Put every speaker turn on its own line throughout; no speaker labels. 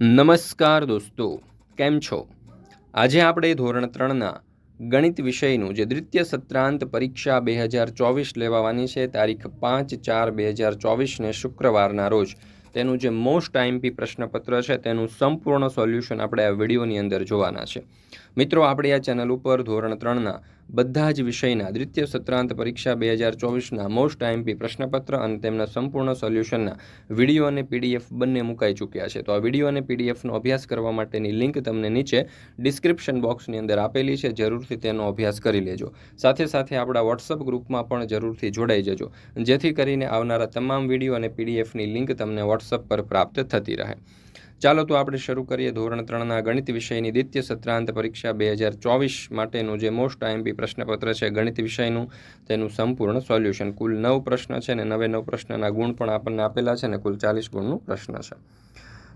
નમસ્કાર દોસ્તો, કેમ છો? આજે આપણે ધોરણ ત્રણના ગણિત વિષયનું જે દ્વિતીય સત્રાંત પરીક્ષા બે હજાર ચોવીસ લેવાવાની છે, તારીખ પાંચ ચાર બે હજાર ચોવીસને શુક્રવારના રોજ. તેનું જે મોસ્ટ આઈએમપી પ્રશ્નપત્ર છે, તેનું સંપૂર્ણ સોલ્યુશન આપણે આ વિડીયોની અંદર જોવાના છે. મિત્રો, આપણી આ ચેનલ ઉપર ધોરણ ત્રણના બધા જ વિષયના દ્વિતીય સત્રાંત પરીક્ષા બે હજાર ચોવીસના મોસ્ટ આઈએમપી પ્રશ્નપત્ર અને તેમના સંપૂર્ણ સોલ્યુશનના વીડિયો અને પીડીએફ બંને મુકાઈ ચૂક્યા છે. તો આ વીડિયો અને પીડીએફનો અભ્યાસ કરવા માટેની લિંક તમને નીચે ડિસ્ક્રિપ્શન બોક્સની અંદર આપેલી છે. જરૂરથી તેનો અભ્યાસ કરી લેજો. સાથે સાથે આપણા વોટ્સઅપ ગ્રુપમાં પણ જરૂરથી જોડાઈ જજો. જેથી કરીને આવનારા તમામ વીડિયો અને પીડીએફની લિંક તમને વોટ્સઅપ પર પ્રાપ્ત થતી રહે. ચાલો તો આપણે શરૂ કરીએ ધોરણ ત્રણના ગણિત વિષયની દ્વિતીય સત્રાંત પરીક્ષા બે હજાર ચોવીસ માટેનું જે મોસ્ટ આઈએમપી પ્રશ્નપત્ર છે ગણિત વિષયનું. તેનું સંપૂર્ણ સોલ્યુશન કુલ નવ પ્રશ્ન છે અને નવે નવ પ્રશ્નના ગુણ પણ આપણને આપેલા છે અને કુલ ચાલીસ ગુણનું પ્રશ્ન છે.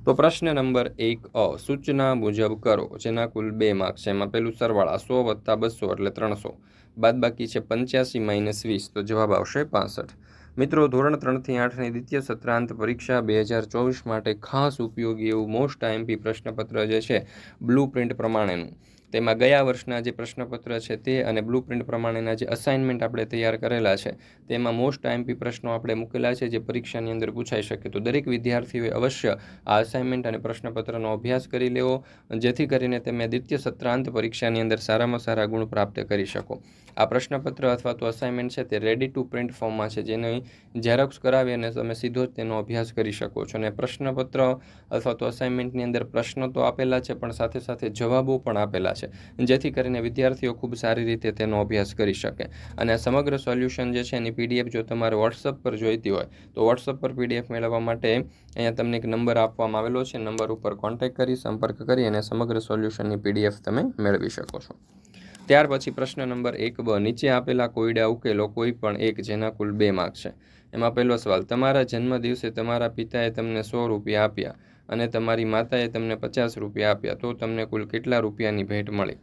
તો પ્રશ્ન નંબર એક અ, સૂચના મુજબ કરો, જેના કુલ બે માર્ક છે. એમાં પેલું સરવાળા સો વત્તા બસો એટલે ત્રણસો. બાદ બાકી છે પંચ્યાસી માઇનસ વીસ, તો જવાબ આવશે પાસઠ. મિત્રો, ધોરણ ત્રણથી આઠની દ્વિતીય સત્રાંત પરીક્ષા બે હજાર ચોવીસ માટે ખાસ ઉપયોગી એવું મોસ્ટ આઈએમપી પ્રશ્નપત્ર જે છે બ્લુ પ્રિન્ટ પ્રમાણેનું. તેમાં ગયા વર્ષના જે પ્રશ્નપત્ર છે તે અને બ્લુ પ્રિન્ટ પ્રમાણેના જે અસાઇનમેન્ટ આપણે તૈયાર કરેલા છે, તેમાં મોસ્ટ આઈએમપી પ્રશ્નો આપણે મૂકેલા છે જે પરીક્ષાની અંદર પૂછાઈ શકે. તો દરેક વિદ્યાર્થીઓએ અવશ્ય આ અસાઇનમેન્ટ અને પ્રશ્નપત્રનો અભ્યાસ કરી લેવો, જેથી કરીને તમે દ્વિતીય સત્રાંત પરીક્ષાની અંદર સારામાં સારા ગુણ પ્રાપ્ત કરી શકો. આ પ્રશ્નપત્ર અથવા તો અસાઇનમેન્ટ છે તે રેડી ટુ પ્રિન્ટ ફોર્મમાં છે, જેને ઝેરોક્સ કરાવી અને તમે સીધો જ તેનો અભ્યાસ કરી શકો છો. અને પ્રશ્નપત્ર અથવા તો અસાઇનમેન્ટની અંદર પ્રશ્નો તો આપેલા છે, પણ સાથે સાથે જવાબો પણ આપેલા છે, જેથી કરીને વિદ્યાર્થીઓ ખૂબ સારી રીતે તેનો અભ્યાસ કરી શકે. અને સમગ્ર સોલ્યુશન જે છે એની પીડીએફ જો તમારે વોટ્સઅપ પર જોઈતી હોય, તો વોટ્સઅપ પર પીડીએફ મેળવવા માટે અહીંયા તમને એક નંબર આપવામાં આવેલો છે. નંબર ઉપર કોન્ટેક્ટ કરી, સંપર્ક કરી અને સમગ્ર સોલ્યુશનની પીડીએફ તમે મેળવી શકો છો. ત્યાર પછી પ્રશ્ન નંબર એક બ, નીચે આપેલા કોયડા ઉકેલો કોઈ પણ એક જેના કુલ બે માર્ક છે. એમાં પહેલો સવાલ, તમારા જન્મ દિવસે તમારા પિતાએ તમને સો રૂપિયા આપ્યા અને તમારી માતાએ તમને પચાસ રૂપિયા આપ્યા, તો તમને કુલ કેટલા રૂપિયાની ભેટ મળી?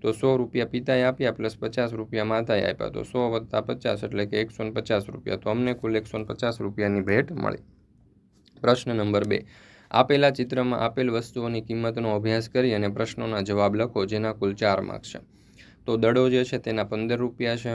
તો સો રૂપિયા પિતાએ આપ્યા પ્લસ પચાસ રૂપિયા માતાએ આપ્યા, તો સો વત્તા પચાસ એટલે કે એકસો પચાસ રૂપિયા, તો અમને કુલ એકસો પચાસ રૂપિયાની ભેટ મળી. પ્રશ્ન નંબર બે, આપેલા ચિત્રમાં આપેલ વસ્તુઓની કિંમતનો અભ્યાસ કરી અને પ્રશ્નોના જવાબ લખો, જેના કુલ ચાર માર્ક્સ છે. તો દડો જે છે તેના પંદર રૂપિયા છે.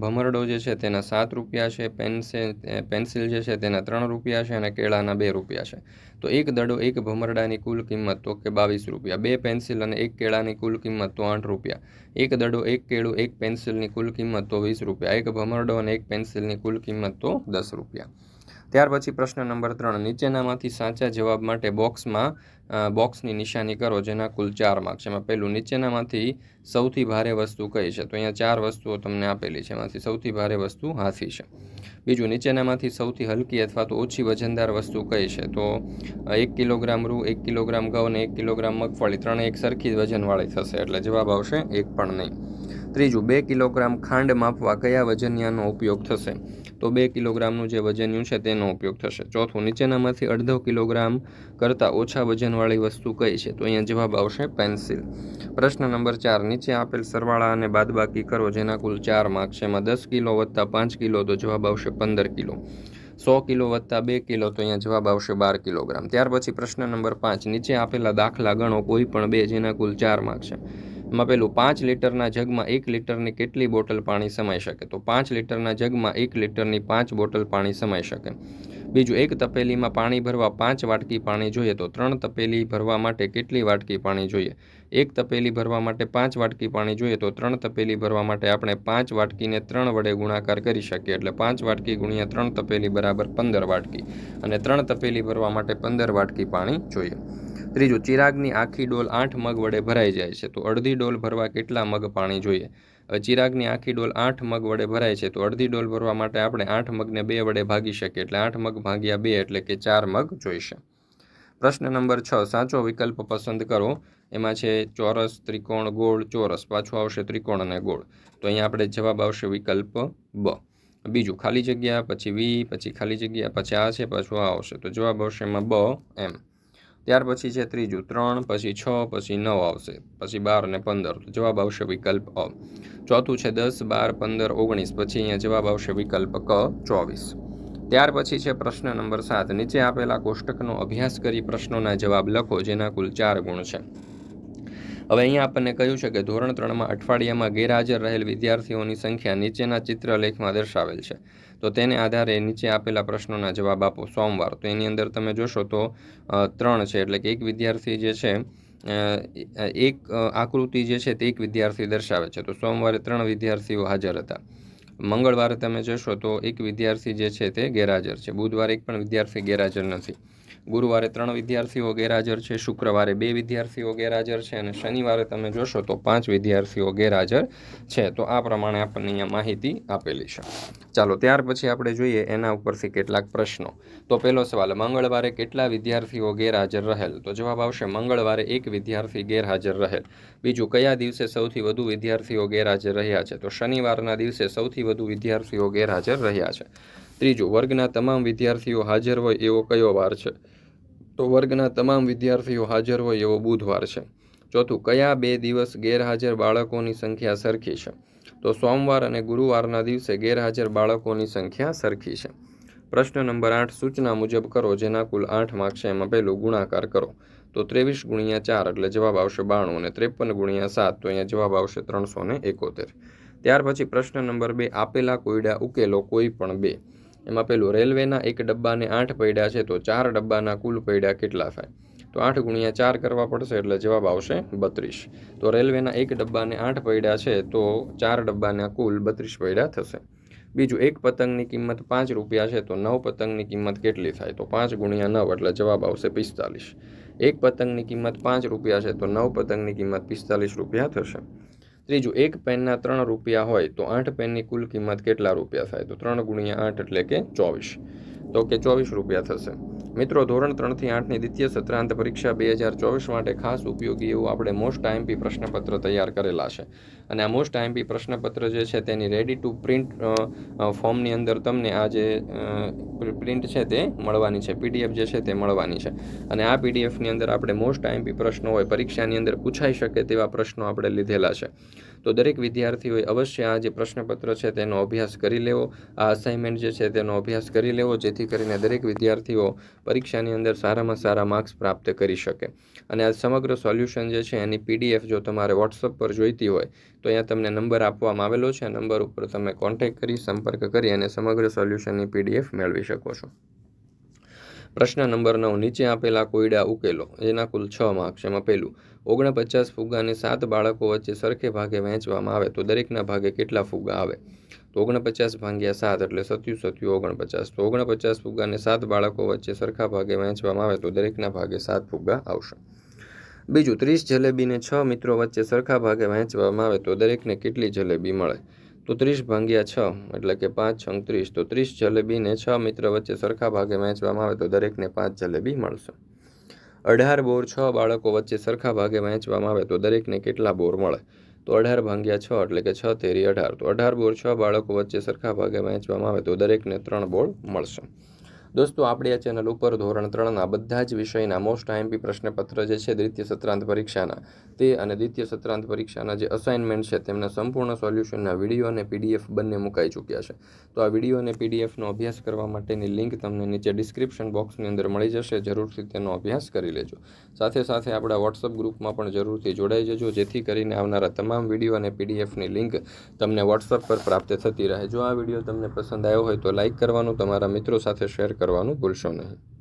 ભમરડો જે છે તેના સાત રૂપિયા છે. પેન્સિલ પેન્સિલ જે છે તેના ત્રણ રૂપિયા છે અને કેળાના બે રૂપિયા છે. તો એક દડો એક ભમરડાની કુલ કિંમત તો કે બાવીસ રૂપિયા. બે પેન્સિલ અને એક કેળાની કુલ કિંમત તો આઠ રૂપિયા. એક દડો, એક કેળું, એક પેન્સિલની કુલ કિંમત તો વીસ રૂપિયા. એક ભમરડો અને એક પેન્સિલની કુલ કિંમત તો દસ રૂપિયા. ત્યાર પછી પ્રશ્ન નંબર ત્રણ, નીચેનામાંથી સાચા જવાબ માટે બોક્સમાં બોક્સની નિશાની કરો જેના કુલ ચાર માર્ક છે. એમાં પહેલું, નીચેનામાંથી સૌથી ભારે વસ્તુ કઈ છે? તો અહીંયા ચાર વસ્તુઓ તમને આપેલી છે. એમાંથી સૌથી ભારે વસ્તુ હાથી છે. બીજું, નીચેનામાંથી સૌથી હલકી અથવા તો ઓછી વજનદાર વસ્તુ કઈ છે? તો એક કિલોગ્રામ રૂ, એક કિલોગ્રામ ઘઉં અને એક કિલોગ્રામ મગફળી. ત્રણે એક સરખી વજનવાળી થશે એટલે જવાબ આવશે એક પણ નહીં. ત્રીજું, બે કિલોગ્રામ ખાંડ માપવા કયા વજનિયાનો ઉપયોગ થશે? તો બે કિલોગ્રામનું જે વજનિયું છે તેનો ઉપયોગ થશે. ચોથું, નીચેનામાંથી અડધો કિલોગ્રામ કરતાં ઓછા વજનવાળી વસ્તુ કઈ છે? તો અહીંયા જવાબ આવશે પેન્સિલ. પ્રશ્ન નંબર ચાર, નીચે આપેલ સરવાળા અને બાદબાકી કરો જેના કુલ ચાર માર્ક છે. એમાં દસ કિલો વત્તા પાંચ કિલો, તો જવાબ આવશે પંદર કિલો. સો કિલો વત્તા બે કિલો, તો અહીંયા જવાબ આવશે બાર કિલોગ્રામ. ત્યાર પછી પ્રશ્ન નંબર પાંચ, નીચે આપેલા દાખલા ગણો કોઈ પણ બે જેના કુલ ચાર માર્ક છે. એમાં પેલું પાંચ લીટરના જગમાં એક લીટરની કેટલી બોટલ પાણી સમાઈ શકે? તો પાંચ લીટરના જગમાં એક લીટરની પાંચ બોટલ પાણી સમાઈ શકે. બીજું, એક તપેલીમાં પાણી ભરવા પાંચ વાટકી પાણી જોઈએ તો ત્રણ તપેલી ભરવા માટે કેટલી વાટકી પાણી જોઈએ? એક તપેલી ભરવા માટે પાંચ વાટકી પાણી જોઈએ તો ત્રણ તપેલી ભરવા માટે આપણે પાંચ વાટકીને ત્રણ વડે ગુણાકાર કરી શકીએ. એટલે પાંચ વાટકી ગુણ્યા ત્રણ તપેલી બરાબર પંદર વાટકી. અને ત્રણ તપેલી ભરવા માટે પંદર વાટકી પાણી જોઈએ. ત્રીજું, ચિરાગની આખી ડોલ આઠ મગ વડે ભરાઈ જાય છે, તો અડધી ડોલ ભરવા કેટલા મગ પાણી જોઈએ? ચિરાગની આખી ડોલ આઠ મગ વડે ભરાય છે, તો અડધી ડોલ ભરવા માટે આપણે આઠ મગને બે વડે ભાગી શકીએ, એટલે આઠ મગ ભાગ્યા બે એટલે કે ચાર મગ જોઈશે. પ્રશ્ન નંબર છ, સાચો વિકલ્પ પસંદ કરો. એમાં છે ચોરસ, ત્રિકોણ, ગોળ, ચોરસ. પાછું આવશે ત્રિકોણ અને ગોળ. તો અહીંયા આપણે જવાબ આવશે વિકલ્પ બ. બીજું, ખાલી જગ્યા, પછી વી, પછી ખાલી જગ્યા, પછી આ છે, પાછું આ આવશે. તો જવાબ આવશે એમાં બ, એમ. ત્યાર પછી છે ત્રીજું, ત્રણ, પછી છ, પછી નવ આવશે. પછી બાર અને પંદર. જવાબ આવશે વિકલ્પ અ. ચોથું છે દસ, બાર, પંદર, ઓગણીસ. પછી અહીંયા જવાબ આવશે વિકલ્પ ક, ચોવીસ. ત્યાર પછી છે પ્રશ્ન નંબર સાત. નીચે આપેલા કોષ્ટકનો અભ્યાસ કરી પ્રશ્નોના જવાબ લખો, જેના કુલ ચાર ગુણ છે. હવે અહીંયા આપણને કહ્યું છે કે ધોરણ ત્રણમાં અઠવાડિયામાં ગેરહાજર રહેલ વિદ્યાર્થીઓની સંખ્યા નીચેના ચિત્રલેખમાં દર્શાવેલ છે. તો તેને આધારે નીચે આપેલા પ્રશ્નોના જવાબ આપો. સોમવાર. તો એની અંદર તમે જોશો તો ત્રણ છે. એટલે કે એક વિદ્યાર્થી જે છે એક આકૃતિ જે છે તે એક વિદ્યાર્થી દર્શાવે છે. તો સોમવારે ત્રણ વિદ્યાર્થીઓ હાજર હતા. મંગળવારે તમે જોશો તો એક વિદ્યાર્થી જે છે તે ગેરહાજર છે. બુધવારે એક પણ વિદ્યાર્થી ગેરહાજર નથી. ગુરુવારે ત્રણ વિદ્યાર્થીઓ ગેરહાજર છે, શુક્રવારે બે વિદ્યાર્થીઓ ગેરહાજર છે અને શનિવારે તમે જોશો તો પાંચ વિદ્યાર્થીઓ ગેરહાજર છે. તો આ પ્રમાણે આપણને અહીંયા માહિતી આપેલી છે. ચાલો, ત્યાર પછી આપણે જોઈએ એના ઉપરથી કેટલાક પ્રશ્નો. તો પહેલો સવાલ, મંગળવારે કેટલા વિદ્યાર્થીઓ ગેરહાજર રહેલ? તો જવાબ આવશે, મંગળવારે એક વિદ્યાર્થી ગેરહાજર રહેલ. બીજું, કયા દિવસે સૌથી વધુ વિદ્યાર્થીઓ ગેરહાજર રહ્યા છે? તો શનિવારના દિવસે સૌથી વધુ વિદ્યાર્થીઓ ગેરહાજર રહ્યા છે. ત્રીજું, વર્ગના તમામ વિદ્યાર્થીઓ હાજર હોય એવો કયો વાર છે? તો વર્ગના તમામ વિદ્યાર્થીઓ હાજર હોય એવો બુધવાર છે. ચોથું, કયા બે દિવસ ગેરહાજર બાળકોની સંખ્યા સરખી છે? તો સોમવાર અને ગુરુવારના દિવસે ગેરહાજર બાળકોની સંખ્યા સરખી છે. પ્રશ્ન નંબર આઠ, સૂચના મુજબ કરો જેના કુલ આઠ માર્ક છે, એમાં પહેલું ગુણાકાર કરો. તો ત્રેવીસ ગુણ્યા ચાર, એટલે જવાબ આવશે બાણું અને ત્રેપન ગુણ્યા સાત, તો અહીંયા જવાબ આવશે ત્રણસો ને એકોતેર. ત્યાર પછી પ્રશ્ન નંબર બે, આપેલા કોયડા ઉકેલો કોઈ પણ બે. એમાં પેલું રેલવેના એક ડબ્બાને આઠ પૈડા છે, તો ચાર ડબ્બાના કુલ પૈડા કેટલા થાય? તો આઠ ગુણ્યા ચાર કરવા પડશે, એટલે જવાબ આવશે બત્રીસ. તો રેલવેના એક ડબ્બાને આઠ પૈડા છે, તો ચાર ડબ્બાના કુલ બત્રીસ પૈડા થશે. બીજું, એક પતંગની કિંમત પાંચ રૂપિયા છે, તો નવ પતંગની કિંમત કેટલી થાય? તો પાંચ ગુણ્યા નવ, એટલે જવાબ આવશે પિસ્તાલીસ. એક પતંગની કિંમત પાંચ રૂપિયા છે, તો નવ પતંગની કિંમત પિસ્તાલીસ રૂપિયા થશે. ત્રીજું, એક પેનના ત્રણ રૂપિયા હોય તો આઠ પેનની કુલ કિંમત કેટલા રૂપિયા થાય? તો ત્રણ ગુણ્યા આઠ એટલે કે ચોવીસ. તો કે ચોવીસ રૂપિયા થશે. મિત્રો, ધોરણ ત્રણથી આઠની દ્વિતીય સત્રાંત પરીક્ષા બે હજાર ચોવીસ માટે ખાસ ઉપયોગી એવું આપણે મોસ્ટ આઈએમપી પ્રશ્નપત્ર તૈયાર કરેલા છે. અને આ મોસ્ટ આઈએમપી પ્રશ્નપત્ર જે છે તેની રેડી ટુ પ્રિન્ટ ફોર્મની અંદર તમને આ જે પ્રિન્ટ છે તે મળવાની છે. પીડીએફ જે છે તે મળવાની છે. અને આ પીડીએફની અંદર આપણે મોસ્ટ આઈએમપી પ્રશ્નો હોય, પરીક્ષાની અંદર પૂછાઈ શકે તેવા પ્રશ્નો આપણે લીધેલા છે. તો દરેક વિદ્યાર્થીઓએ અવશ્ય આ જે પ્રશ્નપત્ર છે તેનો અભ્યાસ કરી લેવો. આ અસાઇનમેન્ટ જે છે તેનો અભ્યાસ કરી લેવો, જેથી કરીને દરેક વિદ્યાર્થીઓ પરીક્ષાની અંદર સારામાં સારા માર્ક્સ પ્રાપ્ત કરી શકે. અને આ સમગ્ર સોલ્યુશન જે છે, એની પીડીએફ જો તમારે વોટ્સઅપ પર જોઈતી હોય, તો અહીંયા તમને નંબર આપવામાં આવેલો છે. નંબર ઉપર તમે કોન્ટેક્ટ કરી, સંપર્ક કરી અને સમગ્ર સોલ્યુશનની પીડીએફ મેળવી શકો છો. પ્રશ્ન નંબર નવ, નીચે આપેલા કોયડા ઉકેલો. એના કુલ છ માર્ક્સ, એમાં પહેલું, ઓગણપચાસ ફુગ્ગાને સાત બાળકો વચ્ચે સરખે ભાગે વહેંચવામાં આવે તો દરેકના ભાગે કેટલા ફુગ્ગા આવે? તો ઓગણપચાસ ભાંગ્યા સાત એટલે સત્યુ સત્યુ ઓગણપચાસ. તો ઓગણપચાસ ફુગ્ગાને સાત બાળકો વચ્ચે સરખા ભાગે વહેંચવામાં આવે તો દરેકના ભાગે સાત ફુગ્ગા આવશે. બીજું, ત્રીસ જલેબીને છ મિત્રો વચ્ચે સરખા ભાગે વહેંચવામાં આવે તો દરેકને કેટલી જલેબી મળે? તો ત્રીસ ભાંગ્યા છ એટલે કે પાંચ છંગ ત્રીસ. તો ત્રીસ જલેબીને છ મિત્ર વચ્ચે સરખા ભાગે વહેંચવામાં આવે તો દરેકને પાંચ જલેબી મળશે. અઢાર બોર છ બાળકો વચ્ચે સરખા ભાગે વહેંચવામાં આવે તો દરેકને કેટલા બોર મળે? તો અઢાર ભાંગ્યા છ એટલે કે છ તેરી અઢાર. તો અઢાર બોર છ બાળકો વચ્ચે સરખા ભાગે વહેંચવામાં આવે તો દરેકને ત્રણ બોર મળશે. દોસ્તો, આપણે આ ચેનલ ઉપર ધોરણ ત્રણના બધા જ વિષયના મોસ્ટ આઈએમપી પ્રશ્નપત્ર જે છે, દ્વિતીય સત્રાંત પરીક્ષાના. તે અને દ્વિતીય સત્રાંત પરીક્ષાના જે અસાઇનમેન્ટ છે, તેમના સંપૂર્ણ સોલ્યુશનના વીડિયો અને પીડીએફ બંને મુકાઈ ચૂક્યા છે. તો આ વીડિયો અને પીડીએફનો અભ્યાસ કરવા માટેની લિંક તમને નીચે ડિસ્ક્રિપ્શન બોક્સની અંદર મળી જશે. જરૂરથી તેનો અભ્યાસ કરી લેજો. સાથે સાથે આપણા વોટ્સઅપ ગ્રુપમાં પણ જરૂરથી જોડાઈ જજો, જેથી કરીને આવનારા તમામ વીડિયો અને પીડીએફની લિંક તમને વોટ્સઅપ પર પ્રાપ્ત થતી રહે. જો આ વીડિયો તમને પસંદ આવ્યો હોય તો લાઇક કરવાનું, તમારા મિત્રો સાથે શેર કરવાનું ભૂલશો નહીં.